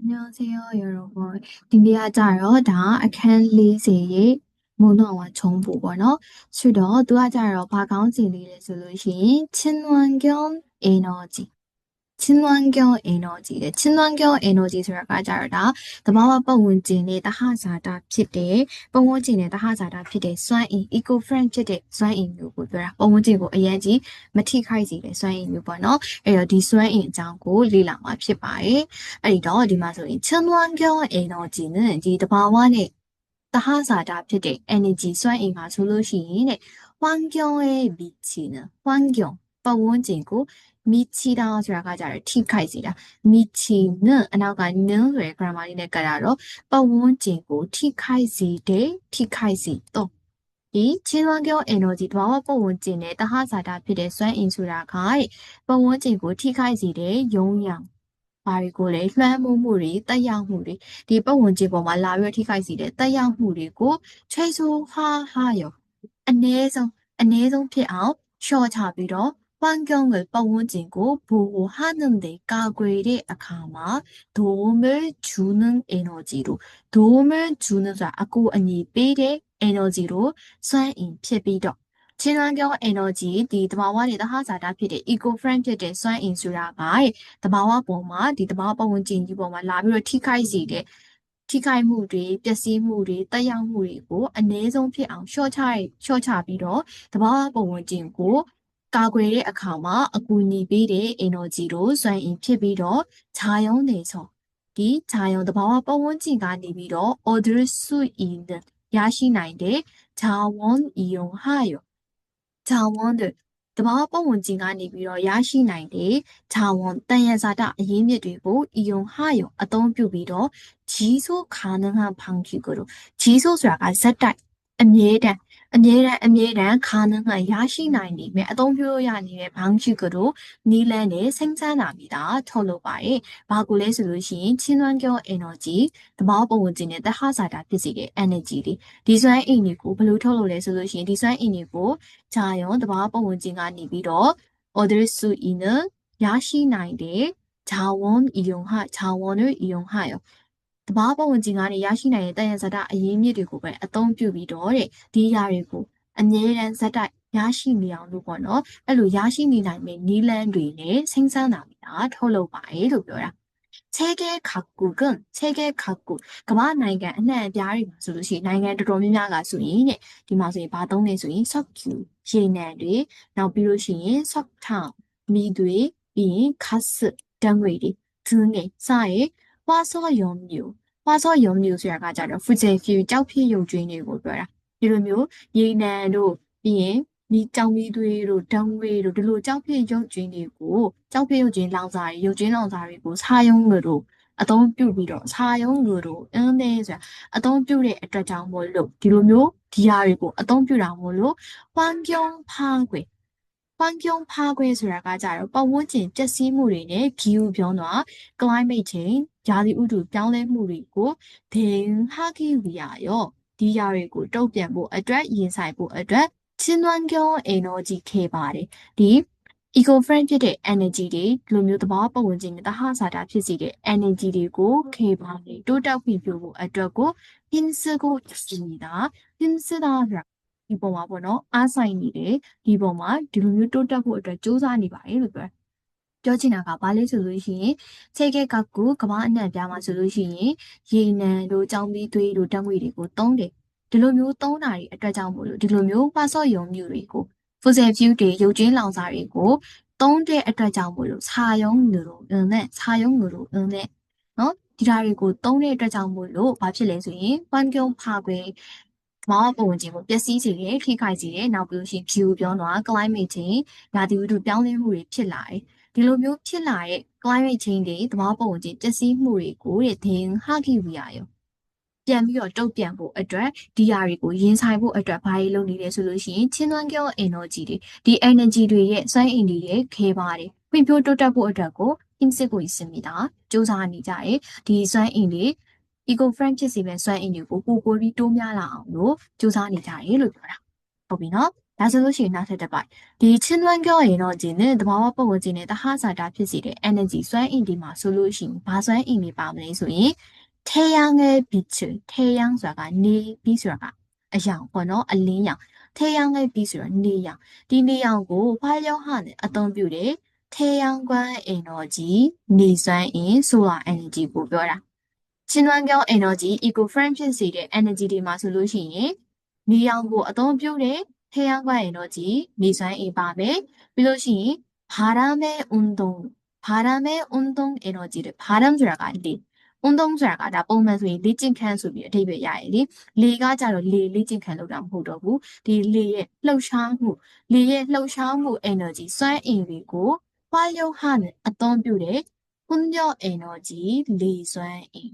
안녕하세요, 여러분. 딩디아자러 다 아칸리세의 문어와 정보번호 수도 두아자러 바강진리를 솔루신 친환경 에너지 친환경 에너지의 친환경 에너지ဆိုတာကကြတော့ဒါသဘာဝပတ်ဝန်းကျင်နဲ့တဟဇာတာဖြစ်တဲ့ပတ်ဝန်းကျင်နဲ့တဟဇာတာဖြစ်တဲ့စွမ်းအင် eco friend ဖြစ်တဲ့စွမ်းအင်မျိုးကိုပြောတာပတ်ဝန်းကျင်ကိုအရင်ကြီးမထိခိုက်စေတဲ့စွမ်းအင်မျိုးပေါ့နော်အဲ့တော့ဒီစွမ်းအင်အကြောင်းကိုလေ့လာမှာဖြစ်ပါတယ်အဲ့ဒီတော့ဒီမှာဆိုရင်친환경 에너지 는ဒီသဘာဝနဲ့တဟဇာတာဖြစ်တဲ့ energy စွမ်းအင်ကဆိုလို့ရှိရင်တဲ့환경에미치는환경ပတ်ဝန်းကျင်ကို မိချီတာဆိုတာကကြတယ်ထိခိုက်စေတာမိချီနဲ့အနောက်ကနင်းဆိုရယ် grammar လေးနဲ့ကတ်တာတော့ပတ်ဝန်းကျင်ကိုထိခိုက်စေတဲ့ထိခိုက်စေတော့ဒီချင်းလွန်ကျော energy တဘာဝပတ်ဝန်းကျင်နဲ့တဟဇာတာဖြစ်တဲ့စွမ်းအင်ဆိုတာကပတ်ဝန်းကျင်ကိုထိခိုက်စေတဲ့ယုံရောင်ဘာတွေကိုလဲလွှမ်းမိုးမှုတွေတက်ရောက်မှုတွေဒီပတ်ဝန်းကျင်ပေါ်မှာလာပြီးထိခိုက်စေတဲ့တက်ရောက်မှုတွေကိုချိတ်ဆိုးဟာဟာရောအ ਨੇ ဆုံးအ ਨੇ ဆုံးဖြစ်အောင်ရှော့ချပြီးတော့ 환경을ပတ်ဝန်းကျင်ကို 보호하는 데 가괴의အခါမှာ 도움을 주는 에너지로 도움을 주는 자 아고 아니 빼တဲ့ 에너지로 စွမ်းအင်ဖြစ်ပြီးတော့ချင်းလွန်ကျော energy ဒီတဘာဝနဲ့တဟဇာတာဖြစ်တဲ့ eco friend ဖြစ်တဲ့စွမ်းအင်ဆိုတာကတဘာဝပေါ်မှာဒီတဘာဝပတ်ဝန်းကျင်ကြီးပေါ်မှာလာပြီးတော့ထိခိုက်စေတဲ့ထိခိုက်မှုတွေပျက်စီးမှုတွေတက်ရောက်မှုတွေကိုအ ਨੇ ဆုံးဖြစ်အောင်ရှော့ချရှော့ချပြီးတော့တဘာဝပတ်ဝန်းကျင်ကို ကာကွယ်တဲ့အခါမှာအကူအညီပေးတဲ့ energy တို့စွမ်းအင်ဖြစ်ပြီးတော့ခြာရုံးနေဆုံးဒီခြာရုံးတဘာဝပတ်ဝန်းကျင်ကနေပြီးတော့ order စုအင်းရရှိနိုင်တဲ့ခြာဝန်အီယုံဟာယောခြာဝန်တဲ့တဘာဝပတ်ဝန်းကျင်ကနေပြီးတော့ရရှိနိုင်တဲ့ခြာဝန်တန်ရဇာတအရင်းမြစ်တွေကိုအီယုံဟာယောအသုံးပြုပြီးတော့ဂျီဆိုခါနဟန်ဖန်ကျူကိုဂျီဆိုဆိုတာကဇက်တိုက်အမြဲတမ်း အမြဲတမ်းအမြဲတမ်းခါနန်းကရရှိနိုင်နေမယ်အသုံးပြုလို့ရနေတဲ့ဘောင်းချီကတို့နီလန်းနဲ့စိမ့်စမ်းတာမိတာထုတ်လုပ်ပါတယ်။ဘာကိုလဲဆိုလို့ရှိရင်ချင်းသွမ်းကျော energy တမောပုံဝင်ခြင်းနဲ့တဟဇာတာဖြစ်စေတဲ့ energy တွေဒီစွမ်းအင်တွေကိုဘယ်လိုထုတ်လုပ်လဲဆိုလို့ရှိရင်ဒီစွမ်းအင်တွေကိုဂျာယွန်တမောပုံဝင်ခြင်းကနေပြီးတော့ order su in ရရှိနိုင်တဲ့ဂျာဝွန်အီယုံဟာဂျာဝွန်ရဲ့အီယုံဟာရောတ ဘာပတ်ဝန်းကျင်ကနေရရှိနိုင်တဲ့တန်ရဇတအရင်းမြစ်တွေကိုပဲအသုံးပြုပြီးတော့တဲ့ဒီຢာတွေကိုအငြင်းတန်းဇက်တိုက်ရရှိနေအောင်လို့ပေါ့နော်အဲ့လိုရရှိနေနိုင်မယ့်နီးလန်းတွေနဲ့စိမ့်ဆန်းတာမိတာထုတ်လုပ်ပါတယ်လို့ပြောတာချဲကဲခါကူကံချဲကဲခါကူကမ္ဘာနိုင်ငံအနှံ့အပြားတွေမှာဆိုလို့ရှိရင်နိုင်ငံတော်တော်များများကဆိုရင်တဲ့ဒီမှာဆိုရင်ဘာသုံးလဲဆိုရင် sock q ရေနံတွေနောက်ပြီးလို့ရှိရင် sock town မီတွေပြီးရင် khas တံငွေတွေသူငယ်စရဲဝါစောယုံမျိုး ဝါစောယုံမျိုးဆိုတာကကြတော့ fujin view ကြောက်ဖြစ်ရုပ်ကျွင်းတွေကိုပြောတာဒီလိုမျိုးရေနံတို့ပြီးရင်ဒီကြောင်မီသွေးတို့ဒုံဝေးတို့ဒီလိုကြောက်ဖြစ်ရုပ်ကျွင်းတွေကိုကြောက်ဖြစ်ရုပ်ကျွင်းလောင်စာတွေရုပ်ကျွင်းလောင်စာတွေကိုစာယုံတို့အသုံးပြုပြီးတော့စာယုံတို့အင်းနေဆိုတာအသုံးပြုတဲ့အတွက်ကြောင့်မို့လို့ဒီလိုမျိုးဒီဟာတွေကိုအသုံးပြုတာမို့လို့환경 ပိုင်းပြုံးဖားခွင့်ဆိုတာကကြတော့ပတ်ဝန်းကျင်ပျက်စီးမှုတွေနဲ့ဂီယူပြောတော့ climate change ရာသီဥတုပြောင်းလဲမှုတွေကိုဒင်ဟာကိဝီယာရောဒီရာတွေကိုတုံ့ပြန်ဖို့အတွက်ရင်ဆိုင်ဖို့အတွက်ချင်းသွန်းကျောင်း energy ခဲ့ပါတယ်ဒီ eco friend ဖြစ်တဲ့ energy တွေလူမျိုးသဘာဝပတ်ဝန်းကျင်နဲ့တဟဆာတာဖြစ်စေတဲ့ energy တွေကိုခေပါနေတိုးတက်ပြီးပြဖို့အတွက်ကို pinsego ရှိနေတာ pinseda ဆိုတာ ဒီပုံမှာပေါ့နော်အားဆိုင်နေတယ်ဒီပုံမှာဒီလိုမျိုးတိုးတက်ဖို့အတွက်စူးစမ်းနေပါတယ်လို့ပြောပြောချင်တာကဘာလဲဆိုလို့ရှိရင်ခြေကက်ကကူကဘာအနှံ့ပြားမှာဆိုလို့ရှိရင်ရေနံတို့ကြောင်ပြီးသွေးတို့ဓာတ်ငွေတွေကိုသုံးတယ်ဒီလိုမျိုးသုံးတာတွေအတွက်ကြောင့်မို့လို့ဒီလိုမျိုးပါဆော့ယုံမျိုးတွေကို fossil fuel တွေရုပ်ချင်းလောင်စာတွေကိုသုံးတဲ့အတွက်ကြောင့်မို့လို့ခြာယုံမျိုးတို့နဲ့ခြာယုံမျိုးတို့နဲ့နော်ဒီဓာတ်တွေကိုသုံးတဲ့အတွက်ကြောင့်မို့လို့ဘာဖြစ်လဲဆိုရင်ပန်းပြုံးဖာခွေ မောပုံဝင်ခြင်းကိုပျက်စီးစေတယ်ထိခိုက်စေတယ်နောက်ပြီးလို့ရှိရင် view ပြောတော့ climate change ရာသီဥတုပြောင်းလဲမှုတွေဖြစ်လာတယ်ဒီလိုမျိုးဖြစ်လာတဲ့ climate change တွေသဘာဝပတ်ဝန်းကျင်ပျက်စီးမှုတွေကိုတဲ့ဒင်းဟာကိဝီယာရောပြန်ပြီးတော့တုတ်ပြန်ဖို့အတွက်ဒီယာတွေကိုရင်ဆိုင်ဖို့အတွက်ဘာတွေလုပ်နေလဲဆိုလို့ရှိရင်ချင်းသွန်းကျော energy တွေဒီ energy တွေရဲ့စွမ်းအင်တွေရဲ့ခေပါတယ်ဖွံ့ဖြိုးတိုးတက်ဖို့အတွက်ကို insit ကိုစင်မိတာစူးစမ်းနေကြတယ်ဒီစွမ်းအင်တွေ eco friend ဖြစ်စေမဲ့စွမ်းအင်တွေကိုပိုပိုပြီးတိုးများလာအောင်လို့စူးစမ်းနေကြတယ်လို့ပြောတာဟုတ်ပြီနော် ဒါဆိုလို့ရှိရင်နောက်ထပ်တစ်ပိုက်ဒီချင်းလွန်းပြောရင်တော့ဒီနဲ့တဘာဝပုံဝင်ခြင်းနဲ့တဟဇာတာဖြစ်စေတဲ့ energy စွမ်းအင်ဒီမှာဆိုလို့ရှိရင်ဘာစွမ်းအင်တွေပါမလဲဆိုရင်태양의빛을태양ဆိုတာကနေပြီးဆိုတာကအရောင်ပေါ့နော်အလင်းရောင်태양의빛ဆိုတာနေရောင်ဒီနေရောင်ကိုဘာရောဟာနဲ့အသုံးပြုတယ်태양광 energy နေစွမ်းအင် solar energy ကိုပြောတာ ချင်းလွန်းပြော energy eco friend ဖြစ်စေတဲ့ energy တွေမှာဆိုလို့ရှိရင်နေရောင်ကိုအသုံးပြုတဲ့태양광 energy နေစွမ်းအင်ပါမယ်ပြီးလို့ရှိရင်바람의운동 바람의운동 energy တဲ့바람ဆိုတာကလေ운동ဆိုတာကဒါပုံမှန်ဆိုရင်လေ့ကျင့်ခန်းဆိုပြီးအဓိပ္ပာယ်ရရည်လေလေကကြတော့လေလေ့ကျင့်ခန်းလုပ်တာမဟုတ်တော့ဘူးဒီလေရဲ့လှုပ်ရှားမှုလေရဲ့လှုပ်ရှားမှု energy စွမ်းအင်တွေကို화력하는어떤뷰래훈력 energyလေစွမ်းအင်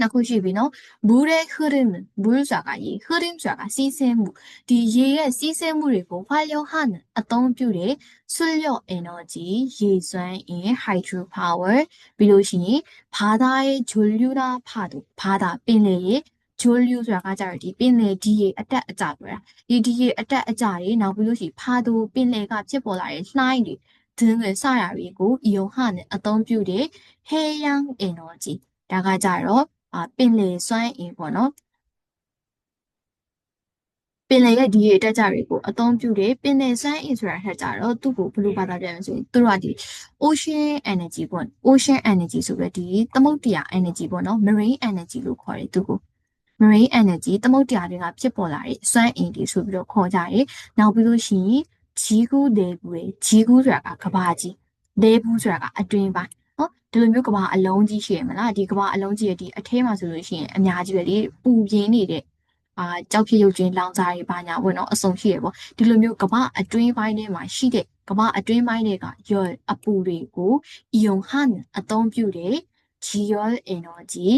နှစ်ခုရှိပြီနော်ဘူးတဲ့ခရင်ဘူးဆိုတာကရေခရင်ဆိုတာကစီးဆင်းမှုဒီရေရဲ့စီးဆင်းမှုတွေကိုဖာယောဟန်အသုံးပြုတယ်ဆွလျော့ energy ရေစွမ်းအင် hydro power ပြီးလို့ရှိရင်ဘာသာရဲ့ဂျူလျူနာဖာတို့ဘာသာပင်လေရေဂျိုလျူဆိုတာကကြတော့ဒီပင်လေဒီရေအတက်အကျပြောတာဒီဒီရေအတက်အကျတွေနောက်ပြီးလို့ရှိရင်ဖာတို့ပင်လေကဖြစ်ပေါ်လာတဲ့လှိုင်းတွေဒင်းတွေစရာတွေကိုအီယွန်ဟနဲ့အသုံးပြုတယ်ဟေယန်အင်နော်ဂျီဒါကကြတော့ အာပင်လယ်စွမ်းအင်ပေါ့နော်ပင်လယ်ရဲ့ဒီရေတက်ကြတွေကိုအသုံးပြုတယ်ပင်လယ်စွမ်းအင်ဆိုတာထက်ကြတော့သူ့ကိုဘယ်လိုဘာသာပြန်လဲဆိုရင်သူတို့ကဒီ ocean energy ပေါ့ ocean energy ဆိုပြီးဒီသမုဒ္ဒရာ energy ပေါ့နော် marine energy လို့ခေါ်တယ်သူကို marine energy သမုဒ္ဒရာတွေကဖြစ်ပေါ်လာတဲ့စွမ်းအင်တွေဆိုပြီးတော့ခေါ်ကြတယ်နောက်ပြီးလို့ရှိရင်ဂျီကူလေဘူးလေဂျီကူဆိုတာကကဘာကြီးလေဘူးဆိုတာကအတွင်းပိုင်းနော် ဒီလိုမျိုးကဘာအလုံးကြီးရှိရမလားဒီကဘာအလုံးကြီးရဲ့ဒီအထဲမှာဆိုလို့ရှိရင်အများကြီးပဲလေပူပြင်းနေတဲ့အာကြောက်ဖြစ်ရုပ်ချင်းလောင်စာတွေပါညာဝင်တော့အစုံရှိရပေါ့ဒီလိုမျိုးကဘာအတွင်းပိုင်းထဲမှာရှိတဲ့ကဘာအတွင်းပိုင်းတွေကရောအပူတွေကိုအီယွန်ဟန်အသုံးပြုတဲ့ geol energy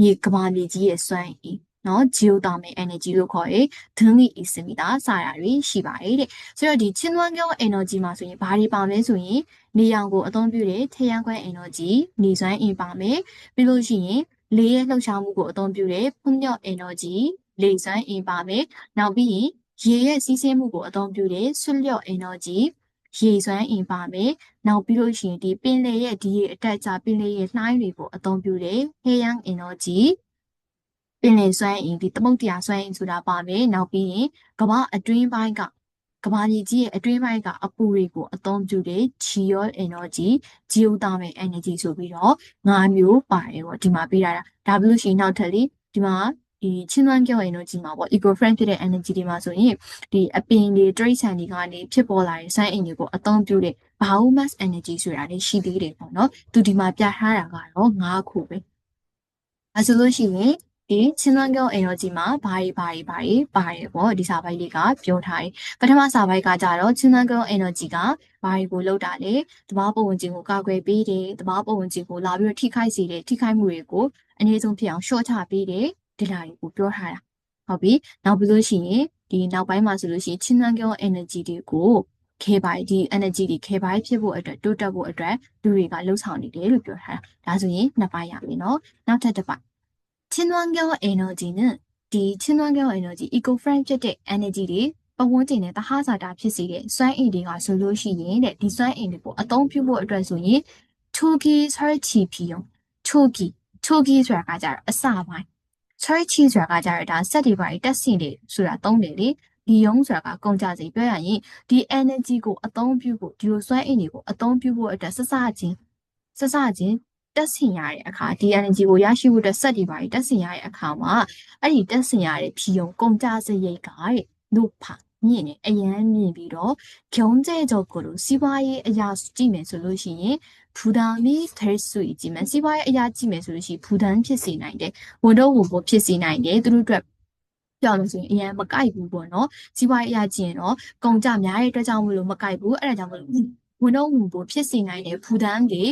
မြေကဘာမြေကြီးရဲ့စွမ်းအင် နော် geothermal energy လို့ခေါ်ရဲဒင်းကြီးအစမီတာစရာတွေရှိပါတယ်တဲ့ဆိုတော့ဒီချင်းသွမ်းပြော energy မှာဆိုရင်ဘာတွေပါမလဲဆိုရင်နေရောင်ကိုအသုံးပြုတဲ့ထရန်ခွဲ energy နေစွမ်းအင်ပါမယ်ပြီးလို့ရှိရင်လေရဲ့လှုပ်ရှားမှုကိုအသုံးပြုတဲ့ဖွံ့ဖြိုး energy လေစွမ်းအင်ပါမယ်နောက်ပြီးရင်ရေရဲ့စီးဆင်းမှုကိုအသုံးပြုတဲ့ဆွလျော့ energy ရေစွမ်းအင်ပါမယ်။နောက်ပြီးလို့ရှိရင်ဒီပင်လယ်ရဲ့ဒီရေအတက်ကြပင်လယ်ရဲ့လှိုင်းတွေကိုအသုံးပြုတဲ့ Heyang energy ပ င်လယ်စွမ်းအင်ဒီသမုတ်တရားစွမ်းအင်ဆိုတာပါမယ်နောက်ပြီးရင်ကမ္ဘာအတွင်းပိုင်းကကမ္ဘာကြီးကြီးရဲ့အတွင်းပိုင်းကအပူတွေကိုအသုံးပြုတဲ့ geol energy geothermal energy ဆိုပြီးတော့၅မျိုးပါတယ်ပေါ့ဒီမှာပေးထားတာဒါပြီးလို့ရှိရင်နောက်ထပ်လေးဒီမှာဒီချင်းသွမ်းပြော energy မှာပေါ့ eco friend ဖြစ်တဲ့ energy တွေမှာဆိုရင်ဒီအပင်တွေတရိတ်ဆန်တွေကနေဖြစ်ပေါ်လာတဲ့စွမ်းအင်တွေကိုအသုံးပြုတဲ့ biomass energy ဆိုတာတွေရှိသေးတယ်ပေါ့နော်သူဒီမှာပြထားတာကတော့၅ခုပဲအဲဆိုလို့ရှိရင် ဒီချင်းသွမ်းကျောင်း energy မှာဘာတွေဘာတွေဘာတွေပါတယ်ပေါ့ဒီစာပိုက်လေးကပြောထားတယ်ပထမစာပိုက်ကကြတော့ချင်းသွမ်းကျောင်း energy ကဘာတွေကိုလုပ်တာလဲတဘာပုံဝင်ခြင်းကိုကာကွယ်ပေးတယ်တဘာပုံဝင်ခြင်းကိုလာပြီးတော့ထိခိုက်စေတဲ့ထိခိုက်မှုတွေကိုအနည်းဆုံးဖြစ်အောင်ရှော့ချပေးတယ်ဒီလာတွေကိုပြောထားတာဟုတ်ပြီနောက်ပြီးလို့ရှိရင်ဒီနောက်ပိုင်းမှာဆိုလို့ရှိရင်ချင်းသွမ်းကျောင်း energy တွေကိုခဲပိုင်းဒီ energy တွေခဲပိုင်းဖြစ်ဖို့အတွက်တိုးတက်ဖို့အတွက်လူတွေကလှုပ်ဆောင်နေတယ်လို့ပြောထားတာဒါဆိုရင်နှစ်ပိုင်းရပြီเนาะနောက်ထပ်တစ်ပိုင်း 친환경 에너지는 ဒီ친환경 에너지 eco friend ဖြစ်တဲ့ energy တွေပတ်ဝန်းကျင်နဲ့တဟဇာတာဖြစ်စေတဲ့စွမ်းအင်တွေကဆိုလို့ရှိရင်တဲ့ဒီစွမ်းအင်တွေကိုအသုံးပြုဖို့အတွက်ဆိုရင် 초기 설치 비용 초기 초기ဆိုတာကကြတော့အစပိုင်း 설치ဆိုတာကကြတော့ဒါစက်တွေပါတက်စင်တွေဆိုတာသုံးတယ်လေဒီယုံဆိုတာကကုန်ကြစီပြောရရင်ဒီ energy ကိုအသုံးပြုဖို့ဒီလိုစွမ်းအင်တွေကိုအသုံးပြုဖို့အတွက်စစချင်းစစချင်း တက်ဆင်ရတဲ့အခါဒီ energy ကိုရရှိဖို့အတွက်စက်တွေပါတက်ဆင်ရတဲ့အခါမှာအဲ့ဒီတက်ဆင်ရတဲ့ဖြီယုံကုန်ကြစရိတ်ကတဲ့လူဖာမြင့်နေအရန်မြင့်ပြီးတော့ဂျုံကျဲကြောကိုလို့စီးပွားရေးအရာကြည့်မယ်ဆိုလို့ရှိရင်ဘူဒန်မီသရဆွေကြည့်မယ်စီးပွားရေးအရာကြည့်မယ်ဆိုလို့ရှိရင်ဘူဒန်ဖြစ်စေနိုင်တယ်ဝန်တော့ဝန်ပေါ်ဖြစ်စေနိုင်တယ်သူတို့အတွက်ပြောလို့ဆိုရင်အရင်မကိုက်ဘူးပေါ့နော်စီးပွားရေးအရာကြည့်ရင်တော့ကုန်ကြများတဲ့အတွက်ကြောင့်မလို့မကိုက်ဘူးအဲ့ဒါကြောင့်မလို့ဝန်တော့ဝန်ပေါ်ဖြစ်စေနိုင်တယ်ဘူဒန်တွေ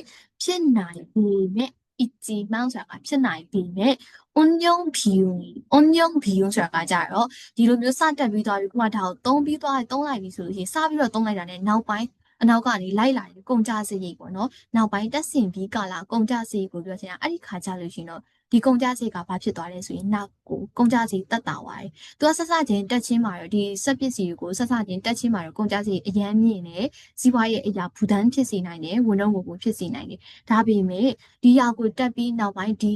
ဖြစ်နိုင်ပေမဲ့အကြည်မှန်းဆိုတာကဖြစ်နိုင်ပေမဲ့ onion ဘီယုံ onion ဘီယုံဆိုတာကကြတော့ဒီလိုမျိုးစတက်ပြီးသွားပြီခုမှဒါကိုသုံးပြီးသွားသုံးလိုက်ပြီဆိုလို့ရှိရင်စပြီးတော့သုံးလိုက်တာနဲ့နောက်ပိုင်းအနောက်ကနေလိုက်လာရင်ကုန်ကြစရိတ်ပေါ့နော်နောက်ပိုင်းတက်ဆင်ပြီးကာလာကုန်ကြစရိတ်ကိုပြောချင်တာအဲ့ဒီခါကြလို့ရှိရင်တော့ ဒီကုန်ကြစိတ်ကဘာဖြစ်သွားလဲဆိုရင်နောက်ကိုကုန်ကြစိတ်တက်တာသွားတယ်။သူကဆက်စချင်းတက်ချင်းမှာရောဒီဆက်ပစ္စည်းကိုဆက်စချင်းတက်ချင်းမှာရောကုန်ကြစိတ်အရန်မြင့်နေစီးပွားရေးအရာဘူတန်းဖြစ်စေနိုင်တယ်ဝန်တော့မဘူးဖြစ်စေနိုင်တယ်။ဒါပေမဲ့ဒီဟာကိုတက်ပြီးနောက်ပိုင်းဒီ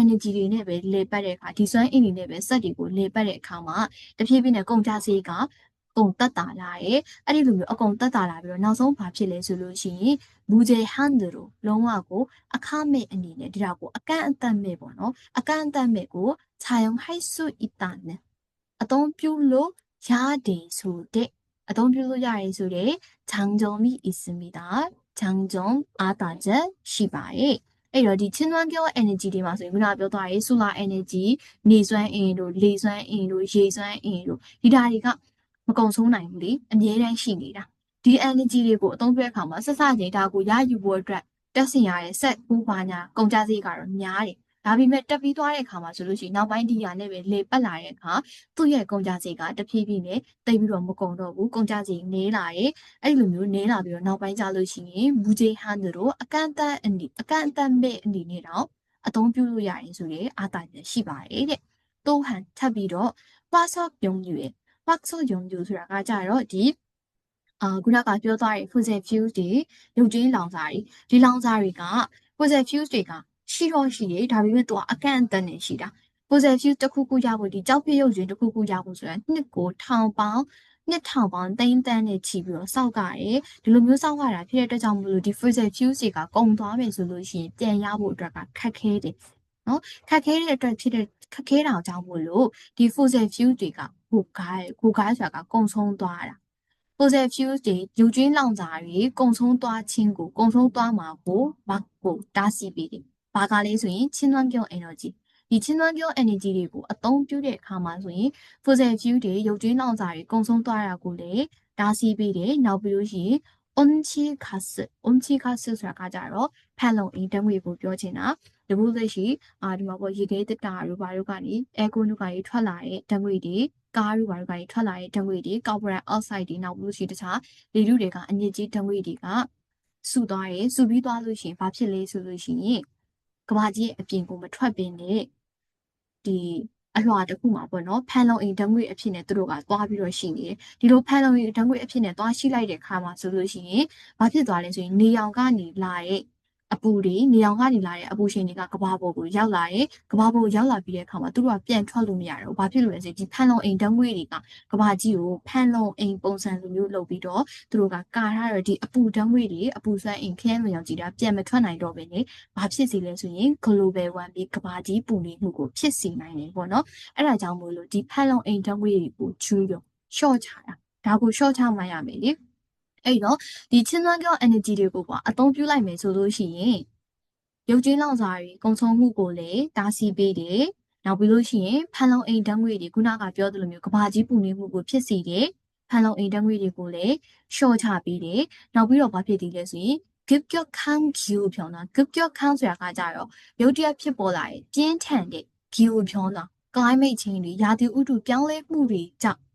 energy တွေနဲ့ပဲလေပတ်တဲ့အခါဒီစွမ်းအင်တွေနဲ့ပဲစက်တွေကိုလေပတ်တဲ့အခါမှာတဖြည်းဖြည်းနဲ့ကုန်ကြစိတ်က ကုန်တက်တာလာတယ်အဲ့ဒီလိုမျိုးအကုန်တက်တာလာပြီးတော့နောက်ဆုံးဘာဖြစ်လဲဆိုလို့ရှိရင်ဘူဂျေဟန်ဒူလိုလုံးဝကိုအခမဲ့အနေနဲ့ဒီတော့ကိုအကန့်အသတ်မဲ့ပေါ့နော်အကန့်အသတ်မဲ့ကိုခြာယုံဟိုက်ဆုအီတန်နဲ့အသုံးပြုလို့ရတယ်ဆိုတဲ့အသုံးပြုလို့ရတယ်ဆိုတဲ့ဂျန်ဂျုံမီအစ်စမီတာဂျန်ဂျုံအားတာချက်ရှိပါတယ်အဲ့တော့ဒီချင်းသွမ်းပြော energy တွေမှာဆိုရင်ခုနကပြောသွားရေး solar energy နေစွမ်းအင်တို့လေစွမ်းအင်တို့ရေစွမ်းအင်တို့ဒီဓာတ်တွေက မကုံဆုံးနိုင်ဘူးလေအမြဲတမ်းရှိနေတာဒီ energy တွေကိုအသုံးပြုတဲ့အခါမှာဆက်စချင်းဒါကိုရယူဖို့အတွက်တက်ဆင်ရတဲ့ဆက်ဘူးပါညာကုန်ကြစည်ကတော့များတယ်ဒါပေမဲ့တက်ပြီးသွားတဲ့အခါမှာဆိုလို့ရှိရင်နောက်ပိုင်းဒီရနဲ့ပဲလေပတ်လာတဲ့အခါသူ့ရဲ့ကုန်ကြစည်ကတဖြည်းဖြည်းနဲ့တိတ်ပြီးတော့မကုန်တော့ဘူးကုန်ကြစည်နေလာတယ်အဲ့လိုမျိုးနေလာပြီးတော့နောက်ပိုင်းကျလို့ရှိရင်မူဂျေဟန်တို့အကန့်အသတ်အနေအကန့်အသတ်မဲ့အနေနဲ့တော့အသုံးပြုလို့ရတယ်ဆိုရင်အာသာချက်ရှိပါတယ်တဲ့တိုးဟန်ထပ်ပြီးတော့ပါဆော့ပြုံး ယူရဲ့ wax ယုံကြည်ဆိုတာကကြတော့ဒီအာခုနကပြောသွားတဲ့ fossil fuels တွေရုပ်ကြွင်းလောင်စာတွေဒီလောင်စာတွေက fossil fuels တွေကရှိတော့ရှိတယ်ဒါပေမဲ့သူကအကန့်အသတ်နဲ့ရှိတာ fossil fuels တစ်ခုခုရဖို့ဒီကြောက်ပြရုပ်ကြွင်းတစ်ခုခုရဖို့ဆိုတာနှစ်ကိုထောင်ပေါင်းနှစ်ထောင်ပေါင်းတိမ့်တန်းနဲ့ချီပြီးတော့စောက်ကြတယ်ဒီလိုမျိုးစောက်ရတာဖြစ်တဲ့အတွက်ကြောင့်မလို့ဒီ fossil fuels တွေကကုန်သွားမယ်ဆိုလို့ရှိရင်ပြန်ရဖို့အတွက်ကခက်ခဲတယ်နော်ခက်ခဲတဲ့အတွက်ဖြစ်တဲ့ ခက်ခဲတာကြောင့်မို့လို့ဒီ fossil fuels တွေကကိုကိုင်းကိုကိုင်းဆိုတာကကုံဆုံးသွားတာ fossil fuels တွေယူကျွင်းလောင်စာတွေကုံဆုံးသွားခြင်းကိုကုံဆုံးသွားမှာကိုမကိုတားဆီးပေးတယ်။ဘာကလဲဆိုရင်ချင်းသွမ်းပြုံး energy ဒီချင်းသွမ်းပြုံး energy တွေကိုအသုံးပြုတဲ့အခါမှာဆိုရင် fossil fuel တွေရုပ်ကျွင်းလောင်စာတွေကုံဆုံးသွားတာကိုလည်းတားဆီးပေးတယ်။နောက်ပြီးလို့ရှိရင် onchigas onchigas ဆိုတာကကြတော့ဖက်လုံအင်းတငွေကိုပြောချင်တာတပုသက်ရှိအာဒီမှာပေါ့ရေခဲတက်တာတို့ဘာတို့ကနေအဲကိုနုကကြီးထွက်လာတဲ့တငွေတွေကားတို့ဘာတို့ကနေထွက်လာတဲ့တငွေတွေ carbon oxide တွေနောက်ပြီးရှိတခြားလေထုတွေကအညစ်အကြေးတငွေတွေကစုသွားရဲစုပြီးသွားလို့ရှိရင်ဘာဖြစ်လဲဆိုလို့ရှိရင်ကဘာကြီးရဲ့အပြင်ကိုမထွက်ပင်နဲ့ဒီ အလွှာတစ်ခုမှာပေါ့နော်ဖန်လုံအိမ်ဓာတ်ငွေအဖြစ်နဲ့သူတို့ကသွားပြီးတော့ရှိနေတယ်ဒီလိုဖန်လုံအိမ်ဓာတ်ငွေအဖြစ်နဲ့သွားရှိလိုက်တဲ့ခါမှာဆိုလို့ရှိရင်ဘာဖြစ်သွားလဲဆိုရင်နေရောင်ကနေလာတဲ့ အပူတွေနေရောင်ကနေလာတဲ့အပူရှင်တွေကကဘာပေါ်ကိုရောက်လာတယ်ကဘာပေါ်ရောက်လာပြီးတဲ့အခါမှာသူတို့ကပြန်ထွက်လို့မရတော့ဘာဖြစ်လို့လဲဆိုဒီဖန်လုံအိမ်ဓာတ်ငွေတွေကကဘာကြီးကိုဖန်လုံအိမ်ပုံစံလိုမျိုးလုပ်ပြီးတော့သူတို့ကကာထားရဒီအပူဓာတ်ငွေတွေအပူစွမ်းအိမ်ခင်းလိုရောင်ကြီးတာပြန်မထွက်နိုင်တော့ဘဲနဲ့ဘာဖြစ်စီလဲဆိုရင် global warming ပြီးကဘာကြီးပူနေမှုကိုဖြစ်စေနိုင်တယ်ပေါ့နော်အဲ့ဒါကြောင့်မို့လို့ဒီဖန်လုံအိမ်ဓာတ်ငွေတွေကိုချူးရောရှော့ချတာဒါကိုရှော့ချမှရမယ်လေ အဲ့တော့ဒီချင်းသွမ်းကြော energy တွေကိုကအသုံးပြုလိုက်မယ်ဆိုလို့ရှိရင်ရုပ်ကျွင်းလောင်စာတွေကုံဆုံးမှုကိုလည်းတားဆီးပေးတယ်။နောက်ပြီးလို့ရှိရင်ဖန်လုံအိမ်ဓာတ်ငွေတွေခုနကပြောသလိုမျိုးကဘာကြီးပူနေမှုကိုဖြစ်စေတယ်။ဖန်လုံအိမ်ဓာတ်ငွေတွေကိုလည်းရှော့ချပေးတယ်။နောက်ပြီးတော့ဘာဖြစ်သေးလဲဆိုရင် give your can view ဖြောင်းတာ give your can ဆိုတာကကြတော့ရုပ်တရက်ဖြစ်ပေါ်လာတဲ့ပြင်းထန်တဲ့ view ဖြောင်းတာ climate change တွေရာသီဥတုပြောင်းလဲမှုတွေကြောင့်နော်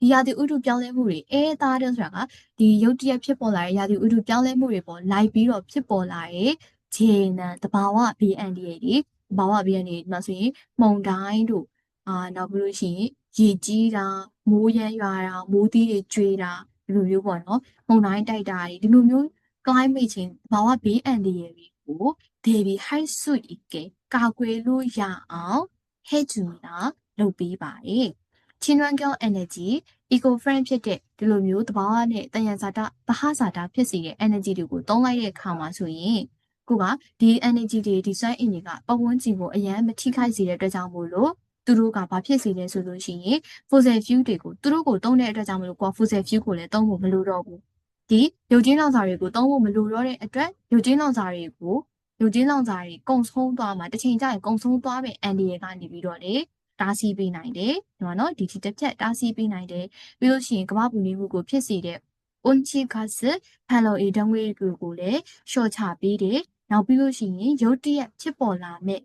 ဒီရာသီဥတုပြောင်းလဲမှုတွေအဲသားတဲ့ဆိုတာကဒီရုပ်တရက်ဖြစ်ပေါ်လာတဲ့ရာသီဥတုပြောင်းလဲမှုတွေပေါ်လိုက်ပြီးတော့ဖြစ်ပေါ်လာတဲ့ခြေနံတဘာဝ BND တွေတဘာဝ BND တွေမှာဆိုရင်မှုန်တိုင်းတို့အာနောက်ပြီးလို့ရှိရင်ရေကြီးတာမိုးရမ်းရွာတာမိုးသီးတွေကျွေးတာဒီလိုမျိုးပေါ့နော်မှုန်တိုင်းတိုက်တာတွေဒီလိုမျိုး climate change တဘာဝ BND တွေကိုဒေဘီ high suit ကကာကွယ်လို့ရအောင်ဟဲ့ဂျူတာလုပ်ပေးပါတယ် ချင်းရွန်ကျောင်း energy eco friend ဖြစ်တဲ့ဒီလိုမျိုးတဘာဝနဲ့တယံဇာတာဗဟဇာတာဖြစ်စေတဲ့ energy တွေကိုသုံးလိုက်တဲ့အခါမှာဆိုရင်ကိုကဒီ energy တွေဒီ sign in တွေကပတ်ဝန်းကျင်ကိုအရန်မထိခိုက်စေတဲ့အတွက်ကြောင့်မို့လို့သူတို့ကဘာဖြစ်စေလဲဆိုလို့ရှိရင် fossil fuel တွေကိုသူတို့ကိုသုံးတဲ့အတွက်ကြောင့်မလို့ကိုက fossil fuel ကိုလည်းသုံးဖို့မလိုတော့ဘူးဒီရုပ်ချင်းလောင်စာတွေကိုသုံးဖို့မလိုတော့တဲ့အတွက်ရုပ်ချင်းလောင်စာတွေကိုရုပ်ချင်းလောင်စာတွေကုံဆုံးသွားမှာတစ်ချိန်ကျရင်ကုံဆုံးသွားမယ်အန်ဒီရကနေပြီးတော့လေ တားဆီးပေးနိုင်တယ်ဒီမှာနော်ဒီဒီတစ်ဖြတ်တားဆီးပေးနိုင်တယ်ပြီးလို့ရှိရင်ကမ္ဘာပူနွေးမှုကိုဖြစ်စေတဲ့ onchi gas ဖန်လောအေဓာတ်ငွေ့ကိုလည်းလျှော့ချပေးတယ်နောက်ပြီးလို့ရှိရင်ရုတ်တရက်ဖြစ်ပေါ်လာမဲ့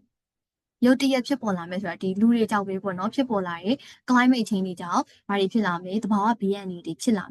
ရုတ်တရက်ဖြစ်ပေါ်လာမယ်ဆိုတာဒီလူတွေကြောင့်ပဲပေါ့နော်ဖြစ်ပေါ်လာရင် climate change တွေကြောင့်ဘာတွေဖြစ်လာမလဲသဘာဝဘေးအန္တရာယ်တွေဖြစ်လာမယ်